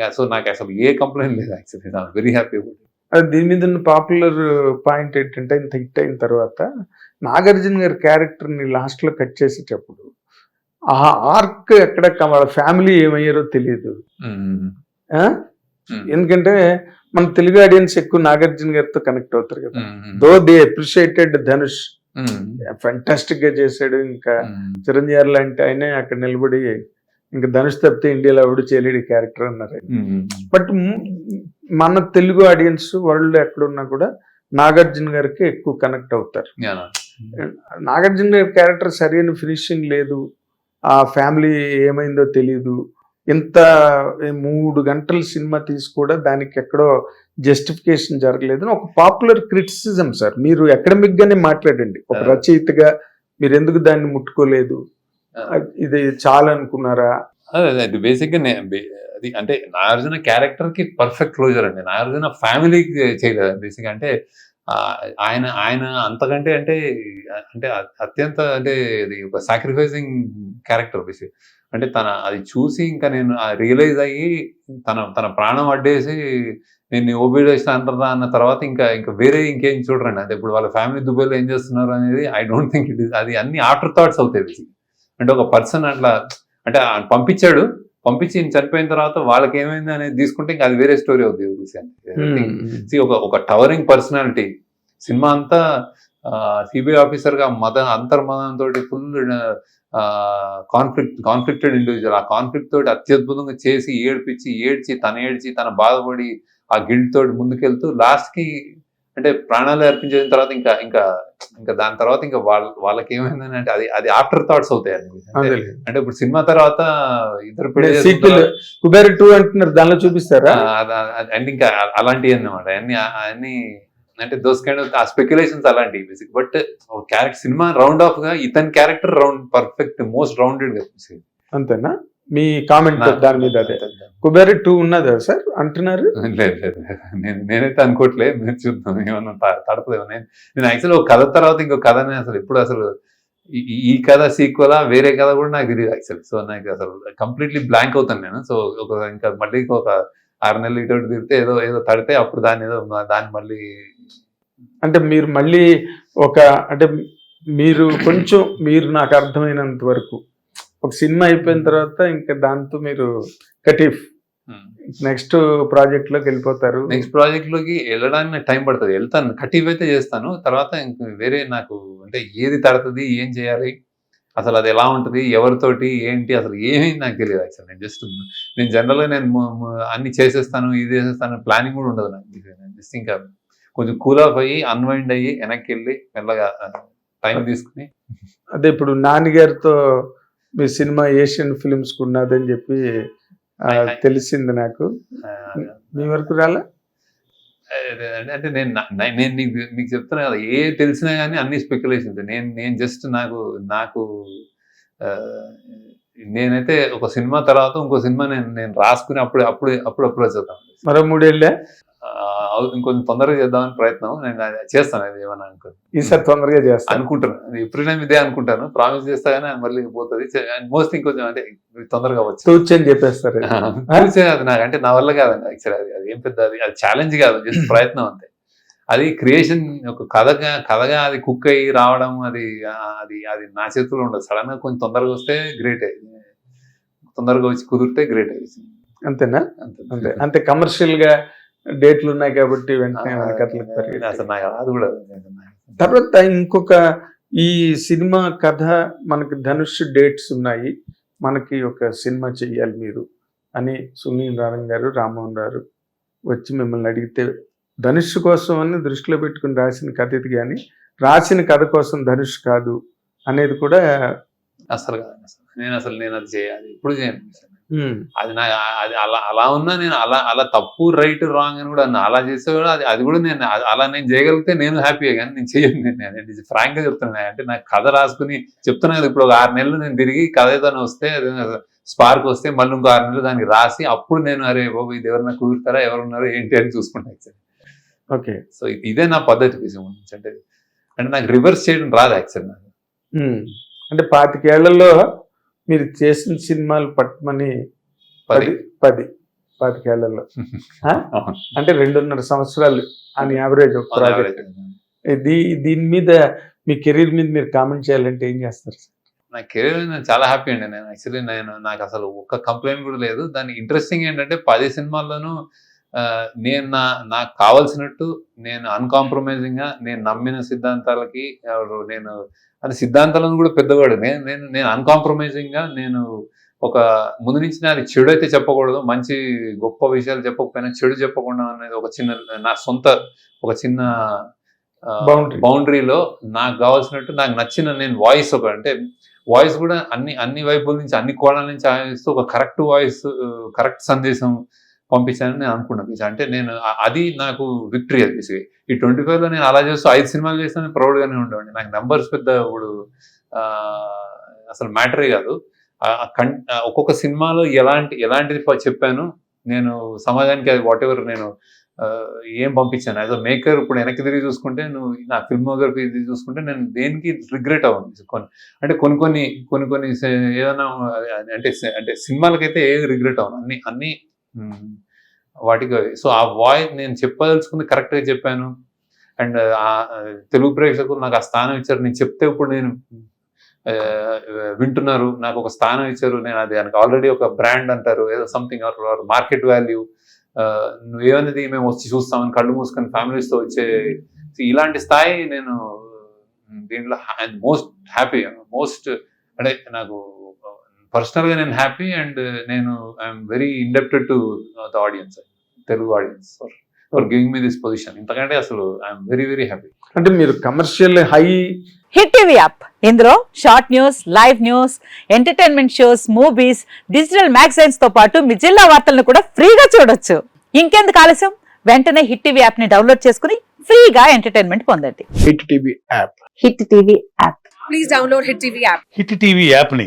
ఇంకా సో నాకు అసలు ఏ కంప్లైంట్ లేదు యాక్చువల్లీ నాకు వెరీ హ్యాపీ దీని మీద ఉన్న పాపులర్ పాయింట్ ఏంటంటే ఇంత హిట్ అయిన తర్వాత నాగార్జున గారి క్యారెక్టర్ని లాస్ట్లో కట్ చేసేటప్పుడు ఆ ఆర్క్ ఎక్కడ వాళ్ళ ఫ్యామిలీ ఏమయ్యారో తెలియదు ఆ? ఎందుకంటే మన తెలుగు ఆడియన్స్ ఎక్కువ నాగార్జున గారితో కనెక్ట్ అవుతారు కదా. దో దే అప్రిషియేటెడ్ ధనుష్ ఫంటాస్టిక్గా చేశాడు ఇంకా. చిరంజీవి లాంటి ఆయనే అక్కడ నిలబడి ఇంకా ధనుష్ తప్పితే ఇండియాలో ఎవడు చేయలేడు క్యారెక్టర్ అన్నారు బట్ మన తెలుగు ఆడియన్స్ వరల్డ్ ఎక్కడున్నా కూడా నాగార్జున గారికి ఎక్కువ కనెక్ట్ అవుతారు. నాగార్జున గారి క్యారెక్టర్ సరైన ఫినిషింగ్ లేదు. ఆ ఫ్యామిలీ ఏమైందో తెలియదు ఇంత మూడు గంటల సినిమా తీసి కూడా దానికి ఎక్కడో జస్టిఫికేషన్ జరగలేదు ఒక పాపులర్ క్రిటిసిజం సార్ మీరు academic గానే మాట్లాడండి. ఒక. రచయితగా మీరు ఎందుకు దాన్ని ముట్టుకోలేదు? ఇది చాలా అనుకున్నారా? అది బేసిక్గా నే- బే- అది అంటే నాగార్జున క్యారెక్టర్కి పర్ఫెక్ట్ క్లోజర్ అండి. నాగార్జున ఫ్యామిలీకి చేయలేదు బేసిక్ అంటే ఆయన ఆయన అంతకంటే అంటే అంటే అత్యంత అంటే ఇది ఒక సాక్రిఫైసింగ్ క్యారెక్టర్ బేసిక్ అంటే తన అది చూసి ఇంకా నేను రియలైజ్ అయ్యి తన తన ప్రాణం అడ్డేసి నేను ఓబీ అంటారా అన్న తర్వాత ఇంకా ఇంకా వేరే ఇంకేం చూడరండి. అంటే ఇప్పుడు వాళ్ళ ఫ్యామిలీ దుబాయ్లో ఏం చేస్తున్నారు అనేది ఐ డోంట్ థింక్ ఇట్ అది అన్ని ఆఫ్టర్ థాట్స్ అవుతాయి బేసిక్ అంటే ఒక పర్సన్ అట్లా అంటే ఆయన పంపించాడు పంపించి చనిపోయిన తర్వాత వాళ్ళకి ఏమైంది అనేది తీసుకుంటే ఇంకా అది వేరే స్టోరీ అవుతుంది See, ఒక ఒక టవరింగ్ పర్సనాలిటీ. సినిమా అంతా సిబిఐ ఆఫీసర్గా మత అంతర్మదం తోటి ఫుల్ కాన్ఫ్లిక్ట్ కాన్ఫ్లిక్టెడ్ ఇండివిజువల్ ఆ కాన్ఫ్లిక్ట్ తోటి అత్యద్భుతంగా చేసి ఏడ్పించి ఏడ్చి తన ఏడ్చి తన బాధపడి ఆ గిల్ట్ తోటి ముందుకెళ్తూ లాస్ట్కి అంటే ప్రాణాలు అర్పించిన తర్వాత ఇంకా ఇంకా ఇంకా దాని తర్వాత ఇంకా వాళ్ళ వాళ్ళకి ఏమైందని అంటే అది అది ఆఫ్టర్ థాట్స్ అవుతాయి అండి అంటే ఇప్పుడు సినిమా తర్వాత ఇద్దరు కుబేర్ టూ అంటున్నారు దానిలో చూపిస్తారా? అంటే ఇంకా అలాంటివి అన్నమాట. అన్ని అన్ని అంటే దోస్ కైండ్ ఆ స్పెక్యులేషన్స్ అలాంటివి basic but character cinema round ఆఫ్గా ఇతని క్యారెక్టర్ రౌండ్ పర్ఫెక్ట్ మోస్ట్ రౌండెడ్గా. అంతేనా? మీ కామెంట్ దాని మీద అదే. కుబేర్ టూ ఉన్నదా సార్ అంటున్నారు లేదు లేదు. నేను నేనైతే అనుకోవట్లేదు మీరు చూద్దాం. ఏమన్నా తడపదేమో. నేను నేను యాక్చువల్లీ ఒక కథ తర్వాత ఇంకో కథని అసలు ఎప్పుడు అసలు ఈ- కథ సీక్వలా వేరే కథ కూడా నాకు తెలియదు యాక్చువల్లీ సో నాకు అసలు కంప్లీట్లీ బ్లాంక్ అవుతాను నేను. సో ఒక ఇంకా మళ్ళీ ఒక ఆరు నెలలు ఇటు అటు తిరిగితే ఏదో ఏదో తడితే అప్పుడు దాన్ని ఏదో దాన్ని మళ్ళీ అంటే మీరు మళ్ళీ ఒక అంటే మీరు కొంచెం మీరు నాకు అర్థమైనంత వరకు. ఒక సినిమా అయిపోయిన తర్వాత ఇంకా దాంతో మీరు కటీఫ్ నెక్స్ట్ ప్రాజెక్ట్లోకి వెళ్ళిపోతారు. నెక్స్ట్ ప్రాజెక్ట్లోకి వెళ్ళడానికి నాకు టైం పడుతుంది. వెళ్తాను. కటివ్ అయితే చేస్తాను. తర్వాత ఇంక వేరే నాకు అంటే ఏది తడుతుంది ఏం చేయాలి అసలు అది ఎలా ఉంటుంది ఎవరితోటి ఏంటి అసలు ఏమీ నాకు తెలియదు యాక్చువల్ నేను జస్ట్ నేను జనరల్గా నేను అన్ని చేసేస్తాను ఇది చేసేస్తాను ప్లానింగ్ కూడా ఉండదు నాకు. జస్ట్ ఇంకా కొంచెం కూల్ ఆఫ్ అయ్యి అన్వైండ్ అయ్యి వెనక్కి వెళ్ళి మెల్లగా టైం తీసుకుని. అదే ఇప్పుడు నాన్నగారితో మీ సినిమా ఏషియన్ ఫిలిమ్స్కు ఉన్నదని చెప్పి తెలిసింది నాకు. మీ వరకు రాలా? అంటే- నేను నేను నీకు మీకు చెప్తున్నా కదా ఏ తెలిసినా కానీ అన్ని స్పెక్యులేషన్స్ నేను నేను జస్ట్ నాకు నాకు నేనైతే ఒక సినిమా తర్వాత ఇంకో సినిమా నేను నేను రాసుకుని అప్పుడు అప్పుడు అప్పుడు అప్రోచ్ అవుతాను మరో మూడేళ్ళే? ఇంకొంచెం తొందరగా చేద్దామని ప్రయత్నం నేను చేస్తాను అది ఏమన్నా అనుకో ఈసారి తొందరగా చేస్తాను అనుకుంటాను ఎప్పుడు నేను ఇదే అనుకుంటాను ప్రామిస్ చేస్తా కానీ మళ్ళీ పోతుంది మోస్ట్ ఇంకొంచెం అంటే తొందరగా వచ్చు తూచని చెప్పేస్తారు చూసే అది నాకు అంటే నా వల్ల కాదండి యాక్చువల్లీ అది అది ఏం పెద్ద అది అది ఛాలెంజ్ కాదు జస్ట్ ప్రయత్నం అంతే అది క్రియేషన్ ఒక కథగా కథగా అది కుక్ అయ్యి రావడం అది అది అది నా చేతిలో ఉండదు సడన్గా కొంచెం తొందరగా వస్తే గ్రేట్ తొందరగా వచ్చి కుదిరితే గ్రేట్ అంతేనా అంతే అంతే అంతే కమర్షియల్గా డేట్లు ఉన్నాయి కాబట్టి వెంటనే. నాకు అది కూడా తర్వాత ఇంకొక ఈ సినిమా కథ మనకి ధనుష్ డేట్స్ ఉన్నాయి. మనకి ఒక సినిమా చెయ్యాలి మీరు అని సునీల్ నారాయణ గారు రామ్మోహన్ గారు వచ్చి మిమ్మల్ని అడిగితే ధనుష్ కోసం అని దృష్టిలో పెట్టుకుని రాసిన కథ ఇది కానీ రాసిన కథ కోసం ధనుష్ కాదు అనేది కూడా అసలు. నేను అసలు నేను అది చేయాలి. ఇప్పుడు చేయను అది నా అది అలా అలా ఉన్నా నేను అలా అలా తప్పు రైట్ రాంగ్ అని కూడా అలా చేస్తే కూడా అది అది కూడా నేను అలా నేను చేయగలిగితే నేను హ్యాపీగా కానీ నేను చేయను నేను ఫ్రాంక్గా చెప్తున్నాను అంటే నాకు కథ రాసుకుని చెప్తున్నా కదా ఇప్పుడు ఒక ఆరు నెలలు నేను తిరిగి కథ ఏదైనా వస్తే స్పార్క్ వస్తే మళ్ళీ ఇంకో ఆరు నెలలు దానికి రాసి అప్పుడు నేను అరే బాబు ఇది ఎవరైనా కుదురుతారా ఎవరు ఉన్నారో ఏంటి అని చూసుకుంటాను ఓకే. సో ఇదే నా పద్ధతి విషయం అంటే అంటే నాకు రివర్స్ చేయడం రాదు యాక్చువల్ నాకు. అంటే పాతికేళ్ళలో మీరు చేసిన సినిమాలు పట్టమని పది. పది పది పాతికేళ్ళలో? అంటే రెండున్నర సంవత్సరాలు అని యావరేజ్ ఒక ప్రాజెక్ట్ ఇది దీని మీద మీ కెరీర్ మీద మీరు కామెంట్ చేయాలంటే ఏం చేస్తారు నా కెరీర్ నేను చాలా హ్యాపీ అండి. నేను యాక్చువల్లీ నేను నాకు అసలు ఒక్క కంప్లైంట్ కూడా లేదు. దాని ఇంట్రెస్టింగ్ ఏంటంటే పది సినిమాల్లోనూ నేను నా నాకు కావాల్సినట్టు నేను అన్కాంప్రమైజింగ్గా నేను నమ్మిన సిద్ధాంతాలకి నేను అది సిద్ధాంతాలను కూడా పెద్దవాడు నేను నేను నేను అన్కాంప్రమైజింగ్గా నేను ఒక ముందు నుంచి నాది చెడు అయితే చెప్పకూడదు మంచి గొప్ప విషయాలు చెప్పకపోయినా చెడు చెప్పకుండా అనేది ఒక చిన్న నా సొంత ఒక చిన్న Boundary. బౌండరీలో నాకు కావాల్సినట్టు నాకు నచ్చిన నేను వాయిస్ ఒక అంటే వాయిస్ కూడా అన్ని అన్ని వైపుల నుంచి అన్ని కోణాల నుంచి ఆలోచిస్తూ ఒక కరెక్ట్ వాయిస్ కరెక్ట్ సందేశం పంపించాను నేను అనుకున్నాను అంటే నేను అది నాకు విక్టరీ అది ఈ ట్వంటీ ఫైవ్లో నేను అలా చేస్తూ ఐదు సినిమాలు చేస్తాను ప్రౌడ్ గానే ఉండేవాడిని. నాకు నెంబర్స్ పెద్ద ఇప్పుడు ఆ, అసలు మ్యాటరే కాదు. కం ఒక్కొక్క సినిమాలో ఎలాంటి ఎలాంటిది చెప్పాను నేను సమాజానికి అది వాట్ ఎవర్ నేను ఏం పంపించాను. యాజ్ అ మేకర్ ఇప్పుడు వెనక్కి తిరిగి చూసుకుంటే నువ్వు నా ఫిల్మోగ్రఫీ ఇది చూసుకుంటే నేను దేనికి రిగ్రెట్ అవ్వను. కొన్ని అంటే కొన్ని కొన్ని కొన్ని కొన్ని ఏదైనా అంటే అంటే సినిమాలకైతే ఏది రిగ్రెట్ అవ్వను. అన్ని అన్ని వాటికి సో ఆ వాయిస్ నేను చెప్పదలుచుకుంది కరెక్ట్గా చెప్పాను. అండ్ ఆ తెలుగు ప్రేక్షకులు నాకు ఆ స్థానం ఇచ్చారు. నేను చెప్తే ఇప్పుడు నేను వింటున్నారు. నాకు ఒక స్థానం ఇచ్చారు. నేను అది దానికి ఆల్రెడీ ఒక బ్రాండ్ అంటారు. ఏదో సంథింగ్ ఆర్ మార్కెట్ వాల్యూ నువ్వేమనేది మేము వచ్చి చూస్తామని కళ్ళు మూసుకొని ఫ్యామిలీస్తో వచ్చే ఇలాంటి స్థాయి నేను దీంట్లో మోస్ట్ హ్యాపీ మోస్ట్ అంటే నాకు పర్సనల్గా నేను హ్యాపీ అండ్ నేను I'm very indebted to the audience Telugu audience for for giving me this position ఇంతకంటే అసలు ఐఎమ్ వెరీ వెరీ హ్యాపీ అంటే మీరు commercial hi Hit TV app ఇందులో short news live news entertainment shows movies digital మ్యాగజైన్స్తో పాటు మీ జిల్లా వార్తలను కూడా ఫ్రీగా చూడొచ్చు. ఇంకెందుకు ఆలస్యం? వెంటనే హిట్ టీవీ యాప్ని డౌన్లోడ్ చేసుకుని ఫ్రీగా ఎంటర్టైన్మెంట్ పొందండి. Hit TV app Hit TV app please download Hit TV app. Hit TV యాప్ని